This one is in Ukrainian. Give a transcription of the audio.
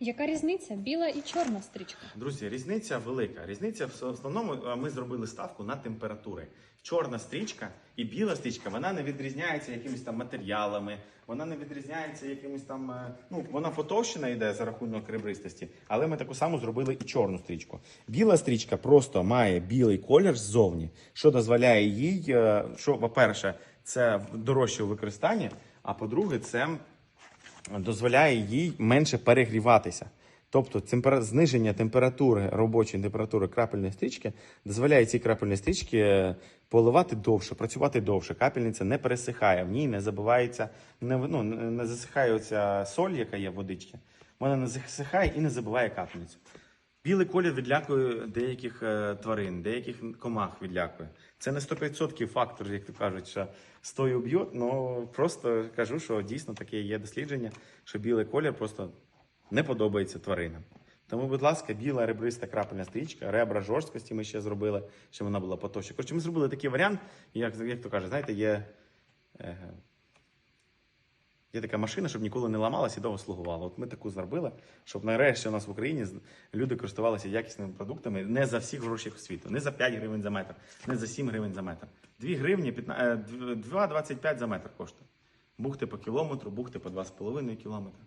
Яка різниця? Біла і чорна стрічка. Друзі, різниця велика. Різниця в основному е, ми зробили ставку на температури. Чорна стрічка і біла стрічка вона не відрізняється якимись там матеріалами, вона не відрізняється якимось там. е, Ну вона потовщена йде за рахунок ребристості, але ми таку саму зробили і чорну стрічку. Біла стрічка просто має білий колір ззовні, що дозволяє їй, е, що, по-перше, це дорожче у використанні, а по-друге, це дозволяє їй менше перегріватися. Тобто темпер... зниження температури робочої температури крапельної стрічки дозволяє цій крапельній стрічці е, поливати довше, працювати довше. Капельниця не пересихає, в ній не забивається, не, ну, не засихається соль, яка є в водичці. Вона не засихає і не забиває капельницю. Білий колір відлякує деяких е, тварин, деяких комах відлякує. Це не 100% фактор, як то кажуть, що стою б'ють, але просто кажу, що дійсно таке є дослідження, що білий колір просто не подобається тваринам. Тому, будь ласка, біла ребриста крапельна стрічка, ребра жорсткості ми ще зробили, щоб вона була потовща. Коротше, ми зробили такий варіант, як, як то кажуть, знаєте, є. Є така машина, щоб ніколи не ламалася і довго слугувала. От ми таку зробили, щоб нарешті у нас в Україні люди користувалися якісними продуктами не за всіх гроші світу, не за 5 гривень за метр, не за 7 гривень за метр. 2 гривні, 15 е, 2,25 за метр коштує. Бухти по кілометру, бухти по 2,5 кілометра.